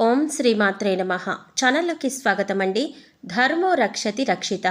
ఓం శ్రీమాత్రే నమ. ఛానల్లోకి స్వాగతం అండి ధర్మో రక్షతి రక్షిత.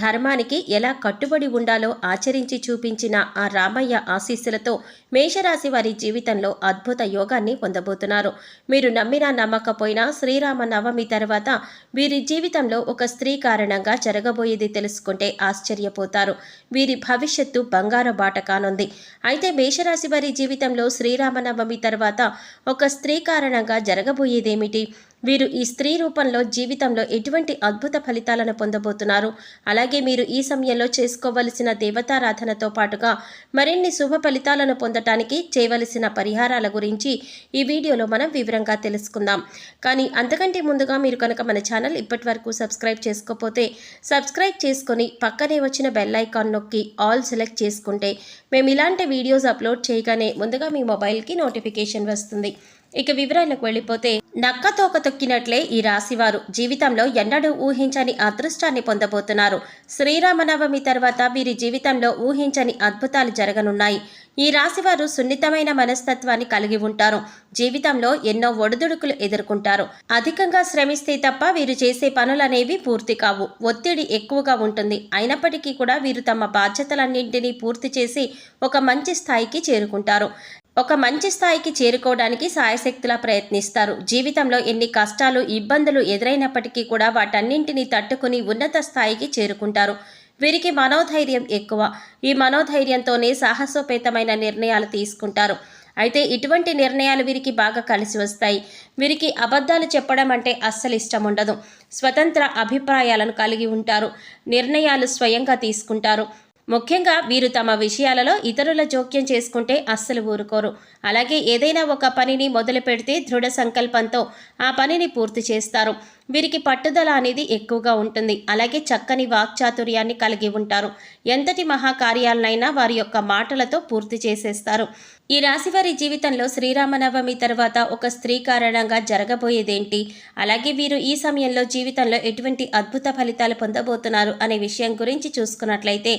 ధర్మానికి ఎలా కట్టుబడి ఉండాలో ఆచరించి చూపించిన ఆ రామయ్య ఆశీస్సులతో మేషరాశి వారి జీవితంలో అద్భుత యోగాన్ని పొందబోతున్నారు. మీరు నమ్మినా నమ్మకపోయినా శ్రీరామ నవమి తర్వాత వీరి జీవితంలో ఒక స్త్రీ కారణంగా జరగబోయేది తెలుసుకుంటే ఆశ్చర్యపోతారు. వీరి భవిష్యత్తు బంగారు బాట కానుంది. అయితే మేషరాశి వారి జీవితంలో శ్రీరామనవమి తర్వాత ఒక స్త్రీ కారణంగా జరగబోయేదేమిటి? వీరు ఈ స్త్రీ రూపంలో జీవితంలో ఎటువంటి అద్భుత ఫలితాలను పొందబోతున్నారు? అలా అలాగే మీరు ఈ సమయంలో చేసుకోవలసిన దేవతారాధనతో పాటుగా మరిన్ని శుభ ఫలితాలను పొందటానికి చేయవలసిన పరిహారాల గురించి ఈ వీడియోలో మనం వివరంగా తెలుసుకుందాం. కానీ అంతకంటే ముందుగా మీరు కనుక మన ఛానల్ ఇప్పటి వరకు సబ్స్క్రైబ్ చేసుకోకపోతే సబ్స్క్రైబ్ చేసుకొని పక్కనే వచ్చిన బెల్ ఐకాన్ నొక్కి ఆల్ సెలెక్ట్ చేసుకుంటే మేము ఇలాంటి వీడియోస్ అప్లోడ్ చేయగానే ముందుగా మీ మొబైల్కి నోటిఫికేషన్ వస్తుంది. ఇక వివరాలకు వెళ్ళిపోతే నక్క తోక తొక్కినట్లే ఈ రాశివారు. జీవితంలో ఎన్నడూ ఊహించని అదృష్టాన్ని పొందబోతున్నారు. శ్రీరామనవమి తర్వాత వీరి జీవితంలో ఊహించని అద్భుతాలు జరగనున్నాయి. ఈ రాశివారు సున్నితమైన మనస్తత్వాన్ని కలిగి ఉంటారు. జీవితంలో ఎన్నో ఒడిదుడుకులు ఎదుర్కొంటారు. అధికంగా శ్రమిస్తే తప్ప వీరు చేసే పనులనేవి పూర్తి కావు. ఒత్తిడి ఎక్కువగా ఉంటుంది. అయినప్పటికీ కూడా వీరు తమ బాధ్యతలన్నింటినీ పూర్తి చేసి ఒక మంచి స్థాయికి చేరుకుంటారు. ఒక మంచి స్థాయికి చేరుకోవడానికి సాయశక్తులా ప్రయత్నిస్తారు. జీవితంలో ఎన్ని కష్టాలు ఇబ్బందులు ఎదురైనప్పటికీ కూడా వాటన్నింటినీ తట్టుకుని ఉన్నత స్థాయికి చేరుకుంటారు. వీరికి మనోధైర్యం ఎక్కువ. ఈ మనోధైర్యంతోనే సాహసోపేతమైన నిర్ణయాలు తీసుకుంటారు. అయితే ఇటువంటి నిర్ణయాలు వీరికి బాగా కలిసి వస్తాయి. వీరికి అబద్ధాలు చెప్పడం అంటే అస్సలు ఇష్టం ఉండదు. స్వతంత్ర అభిప్రాయాలను కలిగి ఉంటారు. నిర్ణయాలు స్వయంగా తీసుకుంటారు. ముఖ్యంగా వీరు తమ విషయాలలో ఇతరుల జోక్యం చేసుకుంటే అస్సలు ఊరుకోరు. అలాగే ఏదైనా ఒక పనిని మొదలు పెడితే దృఢ సంకల్పంతో ఆ పనిని పూర్తి చేస్తారు. వీరికి పట్టుదల అనేది ఎక్కువగా ఉంటుంది. అలాగే చక్కని వాక్చాతుర్యాన్ని కలిగి ఉంటారు. ఎంతటి మహాకార్యాలనైనా వారి యొక్క మాటలతో పూర్తి చేసేస్తారు. ఈ రాశి వారి జీవితంలో శ్రీరామనవమి తర్వాత ఒక స్త్రీ కారణంగా జరగబోయేదేంటి? అలాగే వీరు ఈ సమయంలో జీవితంలో ఎటువంటి అద్భుత ఫలితాలు పొందబోతున్నారు అనే విషయం గురించి చూసుకున్నట్లయితే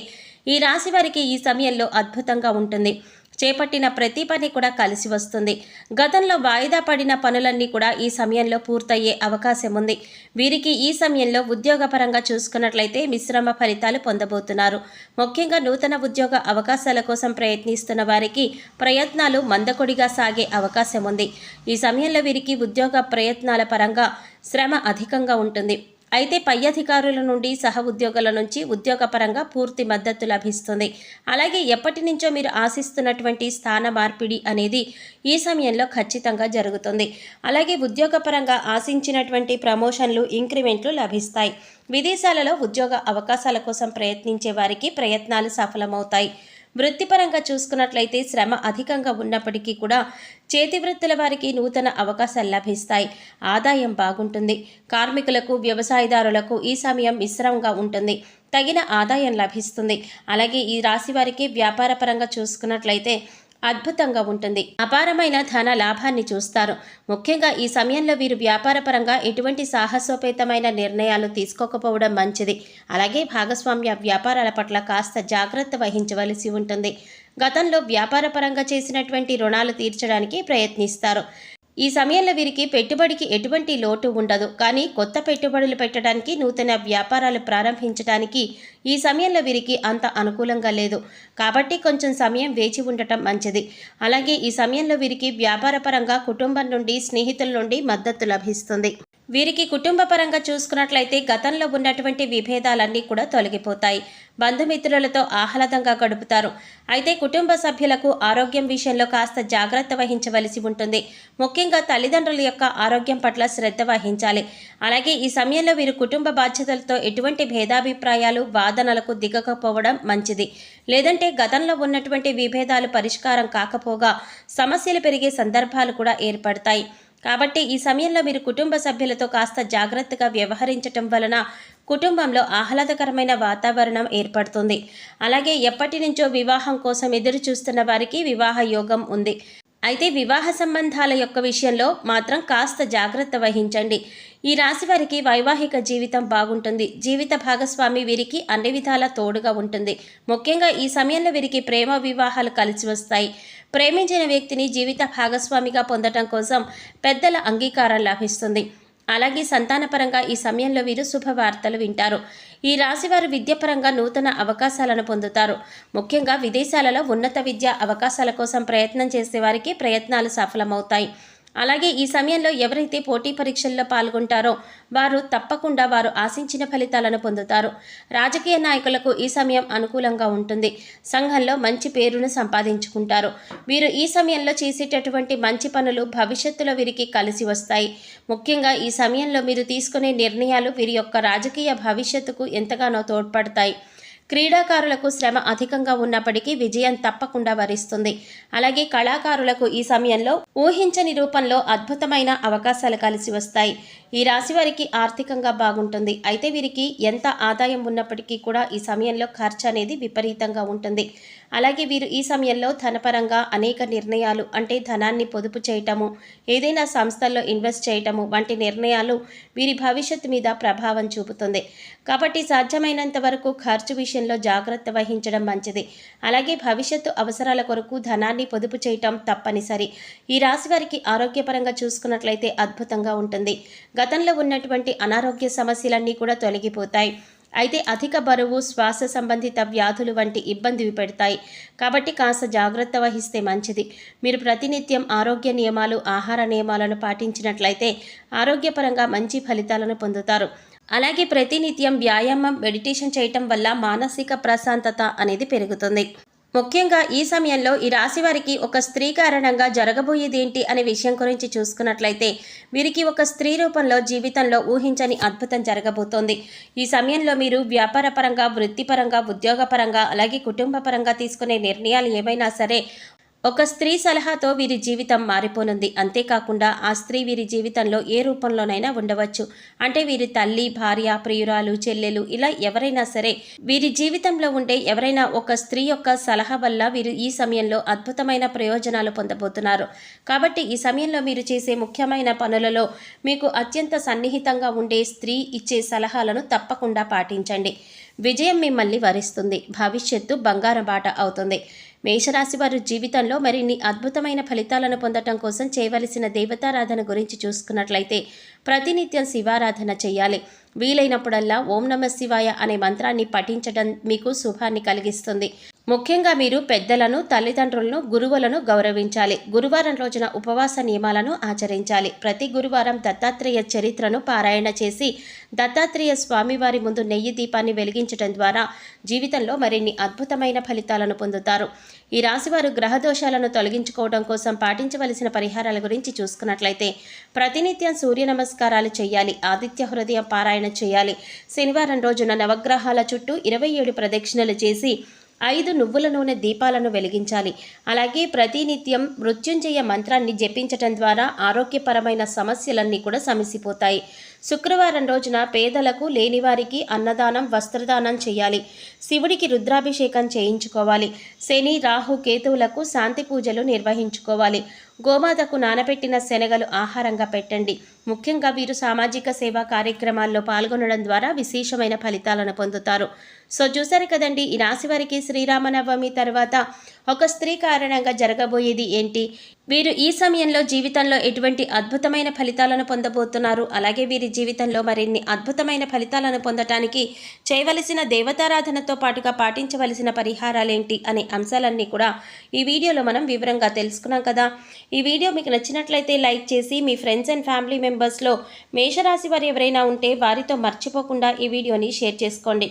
ఈ రాశి వారికి ఈ సమయంలో అద్భుతంగా ఉంటుంది. చేపట్టిన ప్రతి పని కూడా కలిసి వస్తుంది. గతంలో వాయిదా పడిన పనులన్నీ కూడా ఈ సమయంలో పూర్తయ్యే అవకాశం ఉంది వీరికి ఈ సమయంలో ఉద్యోగపరంగా చూసుకున్నట్లయితే మిశ్రమ ఫలితాలు పొందబోతున్నారు. ముఖ్యంగా నూతన ఉద్యోగ అవకాశాల కోసం ప్రయత్నిస్తున్న వారికి ప్రయత్నాలు మందకొడిగా సాగే అవకాశం ఉంది ఈ సమయంలో వీరికి ఉద్యోగ ప్రయత్నాల పరంగా శ్రమ అధికంగా ఉంటుంది. అయితే పై అధికారుల నుండి సహ ఉద్యోగుల నుంచి ఉద్యోగపరంగా పూర్తి మద్దతు లభిస్తుంది. అలాగే ఎప్పటి నుంచో మీరు ఆశిస్తున్నటువంటి స్థాన మార్పిడి అనేది ఈ సమయంలో ఖచ్చితంగా జరుగుతుంది. అలాగే ఉద్యోగపరంగా ఆశించినటువంటి ప్రమోషన్లు ఇంక్రిమెంట్లు లభిస్తాయి. విదేశాలలో ఉద్యోగ అవకాశాల కోసం ప్రయత్నించే వారికి ప్రయత్నాలు సఫలమవుతాయి. వృత్తిపరంగా చూసుకున్నట్లయితే శ్రమ అధికంగా ఉన్నప్పటికీ కూడా చేతి వృత్తుల వారికి నూతన అవకాశాలు లభిస్తాయి. ఆదాయం బాగుంటుంది. కార్మికులకు వ్యవసాయదారులకు ఈ సమయం మిశ్రమంగా ఉంటుంది. తగిన ఆదాయం లభిస్తుంది. అలాగే ఈ రాశి వారికి వ్యాపారపరంగా చూసుకున్నట్లయితే అద్భుతంగా ఉంటుంది. అపారమైన ధన లాభాన్ని చూస్తారు. ముఖ్యంగా ఈ సమయంలో వీరు వ్యాపారపరంగా ఎటువంటి సాహసోపేతమైన నిర్ణయాలు తీసుకోకపోవడం మంచిది. అలాగే భాగస్వామ్య వ్యాపారాల పట్ల కాస్త జాగ్రత్త వహించవలసి ఉంటుంది. గతంలో వ్యాపారపరంగా చేసినటువంటి రుణాలు తీర్చడానికి ప్రయత్నిస్తారు. ఈ సమయంలో వీరికి పెట్టుబడికి ఎటువంటి లోటు ఉండదు. కానీ కొత్త పెట్టుబడులు పెట్టడానికి నూతన వ్యాపారాలు ప్రారంభించడానికి ఈ సమయంలో వీరికి అంత అనుకూలంగా లేదు. కాబట్టి కొంచెం సమయం వేచి ఉండటం మంచిది. అలాగే ఈ సమయంలో వీరికి వ్యాపారపరంగా కుటుంబం నుండి స్నేహితుల నుండి మద్దతు లభిస్తుంది. వీరికి కుటుంబ పరంగా చూసుకున్నట్లయితే గతంలో ఉన్నటువంటి విభేదాలన్నీ కూడా తొలగిపోతాయి. బంధుమిత్రులతో ఆహ్లాదంగా గడుపుతారు. అయితే కుటుంబ సభ్యులకు ఆరోగ్యం విషయంలో కాస్త జాగ్రత్త వహించవలసి ఉంటుంది. ముఖ్యంగా తల్లిదండ్రుల యొక్క ఆరోగ్యం పట్ల శ్రద్ధ వహించాలి. అలాగే ఈ సమయంలో వీరు కుటుంబ బాధ్యతలతో ఎటువంటి భేదాభిప్రాయాలు వాదనలకు దిగకపోవడం మంచిది. లేదంటే గతంలో ఉన్నటువంటి విభేదాలు పరిష్కారం కాకపోగా సమస్యలు పెరిగే సందర్భాలు కూడా ఏర్పడతాయి. కాబట్టి ఈ సమయంలో మీరు కుటుంబ సభ్యులతో కాస్త జాగ్రత్తగా వ్యవహరించటం వలన కుటుంబంలో ఆహ్లాదకరమైన వాతావరణం ఏర్పడుతుంది. అలాగే ఎప్పటి నుంచో వివాహం కోసం ఎదురు చూస్తున్న వారికి వివాహ యోగం ఉంది. అయితే వివాహ సంబంధాల యొక్క విషయంలో మాత్రం కాస్త జాగ్రత్త వహించండి. ఈ రాశి వారికి వైవాహిక జీవితం బాగుంటుంది. జీవిత భాగస్వామి వీరికి అన్ని విధాల తోడుగా ఉంటుంది. ముఖ్యంగా ఈ సమయంలో వీరికి ప్రేమ వివాహాలు కలిసి వస్తాయి. ప్రేమించిన వ్యక్తిని జీవిత భాగస్వామిగా పొందటం కోసం పెద్దల అంగీకారం లభిస్తుంది. అలాగే సంతానపరంగా ఈ సమయంలో వీరు శుభవార్తలు వింటారు. ఈ రాశివారు విద్యపరంగా నూతన అవకాశాలను పొందుతారు. ముఖ్యంగా విదేశాలలో ఉన్నత విద్య అవకాశాల కోసం ప్రయత్నం చేసే వారికి ప్రయత్నాలు సఫలమవుతాయి. అలాగే ఈ సమయంలో ఎవరైతే పోటీ పరీక్షల్లో పాల్గొంటారో వారు తప్పకుండా వారు ఆశించిన ఫలితాలను పొందుతారు. రాజకీయ నాయకులకు ఈ సమయం అనుకూలంగా ఉంటుంది. సంఘంలో మంచి పేరును సంపాదించుకుంటారు. వీరు ఈ సమయంలో చేసేటటువంటి మంచి పనులు భవిష్యత్తులో వీరికి కలిసి వస్తాయి. ముఖ్యంగా ఈ సమయంలో మీరు తీసుకునే నిర్ణయాలు వీరి యొక్క రాజకీయ భవిష్యత్తుకు ఎంతగానో తోడ్పడతాయి. క్రీడాకారులకు శ్రమ అధికంగా ఉన్నప్పటికీ విజయం తప్పకుండా వరిస్తుంది. అలాగే కళాకారులకు ఈ సమయంలో ఊహించని రూపంలో అద్భుతమైన అవకాశాలు కలిసి వస్తాయి. ఈ రాశి వారికి ఆర్థికంగా బాగుంటుంది. అయితే వీరికి ఎంత ఆదాయం ఉన్నప్పటికీ కూడా ఈ సమయంలో ఖర్చు అనేది విపరీతంగా ఉంటుంది. అలాగే వీరు ఈ సమయంలో ధనపరంగా అనేక నిర్ణయాలు అంటే ధనాన్ని పొదుపు చేయటము ఏదైనా సంస్థల్లో ఇన్వెస్ట్ చేయటము వంటి నిర్ణయాలు వీరి భవిష్యత్తు మీద ప్రభావం చూపుతుంది. కాబట్టి సాధ్యమైనంత వరకు ఖర్చు విషయంలో జాగ్రత్త వహించడం మంచిది. అలాగే భవిష్యత్తు అవసరాల కొరకు ధనాన్ని పొదుపు చేయటం తప్పనిసరి. ఈ రాశి వారికి ఆరోగ్యపరంగా చూసుకున్నట్లయితే అద్భుతంగా ఉంటుంది. గతంలో ఉన్నటువంటి అనారోగ్య సమస్యలన్నీ కూడా తొలగిపోతాయి. అయితే అధిక బరువు శ్వాస సంబంధిత వ్యాధులు వంటి ఇబ్బందివి పెడతాయి. కాబట్టి కాస్త జాగ్రత్త వహిస్తే మంచిది. మీరు ప్రతినిత్యం ఆరోగ్య నియమాలు ఆహార నియమాలను పాటించినట్లయితే ఆరోగ్యపరంగా మంచి ఫలితాలను పొందుతారు. అలాగే ప్రతినిత్యం వ్యాయామం మెడిటేషన్ చేయటం వల్ల మానసిక ప్రశాంతత అనేది పెరుగుతుంది. ముఖ్యంగా ఈ సమయంలో ఈ రాశి వారికి ఒక స్త్రీ కారణంగా జరగబోయేదేంటి అనే విషయం గురించి చూసుకున్నట్లయితే వీరికి ఒక స్త్రీ రూపంలో జీవితంలో ఊహించని అద్భుతం జరగబోతోంది. ఈ సమయంలో మీరు వ్యాపారపరంగా వృత్తిపరంగా ఉద్యోగపరంగా అలాగే కుటుంబపరంగా తీసుకునే నిర్ణయాలు ఏమైనా సరే ఒక స్త్రీ సలహాతో వీరి జీవితం మారిపోనుంది. అంతేకాకుండా ఆ స్త్రీ వీరి జీవితంలో ఏ రూపంలోనైనా ఉండవచ్చు. అంటే వీరి తల్లి భార్య ప్రియురాలు చెల్లెలు ఇలా ఎవరైనా సరే వీరి జీవితంలో ఉండే ఎవరైనా ఒక స్త్రీ యొక్క సలహా వల్ల వీరు ఈ సమయంలో అద్భుతమైన ప్రయోజనాలు పొందబోతున్నారు. కాబట్టి ఈ సమయంలో మీరు చేసే ముఖ్యమైన పనులలో మీకు అత్యంత సన్నిహితంగా ఉండే స్త్రీ ఇచ్చే సలహాలను తప్పకుండా పాటించండి. విజయం మిమ్మల్ని వరిస్తుంది. భవిష్యత్తు బంగారం బాట అవుతుంది. మేషరాశి వారు జీవితంలో మరిన్ని అద్భుతమైన ఫలితాలను పొందటం కోసం చేయవలసిన దేవతారాధన గురించి చూసుకున్నట్లయితే ప్రతినిత్యం శివారాధన చేయాలి. వీలైనప్పుడల్లా ఓం నమ శివాయ అనే మంత్రాన్ని పఠించడం మీకు శుభాన్ని కలిగిస్తుంది. ముఖ్యంగా మీరు పెద్దలను తల్లిదండ్రులను గురువులను గౌరవించాలి. గురువారం రోజున ఉపవాస నియమాలను ఆచరించాలి. ప్రతి గురువారం దత్తాత్రేయ చరిత్రను పారాయణ చేసి దత్తాత్రేయ స్వామివారి ముందు నెయ్యి దీపాన్ని వెలిగించడం ద్వారా జీవితంలో మరిన్ని అద్భుతమైన ఫలితాలను పొందుతారు. ఈ రాశివారు గ్రహ దోషాలను తొలగించుకోవడం కోసం పాటించవలసిన పరిహారాల గురించి చూసుకున్నట్లయితే ప్రతినిత్యం సూర్య నమస్కారాలు చేయాలి. ఆదిత్య హృదయం పారాయణ చేయాలి. శనివారం రోజున నవగ్రహాల చుట్టూ ఇరవై ఏడు ప్రదక్షిణలు చేసి ఐదు నువ్వుల నూనె దీపాలను వెలిగించాలి. అలాగే ప్రతినిత్యం మృత్యుంజయ మంత్రాన్ని జపించటం ద్వారా ఆరోగ్యపరమైన సమస్యలన్నీ కూడా సమసిపోతాయి. శుక్రవారం రోజున పేదలకు లేనివారికి అన్నదానం వస్త్రదానం చేయాలి. శివుడికి రుద్రాభిషేకం చేయించుకోవాలి. శని రాహు కేతువులకు శాంతి పూజలు నిర్వహించుకోవాలి. గోమాతకు నానబెట్టిన శనగలు ఆహారంగా పెట్టండి. ముఖ్యంగా వీరు సామాజిక సేవా కార్యక్రమాల్లో పాల్గొనడం ద్వారా విశేషమైన ఫలితాలను పొందుతారు. సో చూసారు కదండి ఈ రాశి వారికి శ్రీరామనవమి తర్వాత ఒక స్త్రీ కారణంగా జరగబోయేది ఏంటి? వీరు ఈ సమయంలో జీవితంలో ఎటువంటి అద్భుతమైన ఫలితాలను పొందబోతున్నారు? అలాగే వీరి జీవితంలో మరిన్ని అద్భుతమైన ఫలితాలను పొందటానికి చేయవలసిన దేవతారాధనతో పాటుగా పాటించవలసిన పరిహారాలేంటి అనే అంశాలన్నీ కూడా ఈ వీడియోలో మనం వివరంగా తెలుసుకున్నాం కదా. ఈ వీడియో మీకు నచ్చినట్లయితే లైక్ చేసి మీ ఫ్రెండ్స్ అండ్ ఫ్యామిలీ మెంబర్స్లో మేషరాశి వారు ఎవరైనా ఉంటే వారితో మర్చిపోకుండా ఈ వీడియోని షేర్ చేసుకోండి.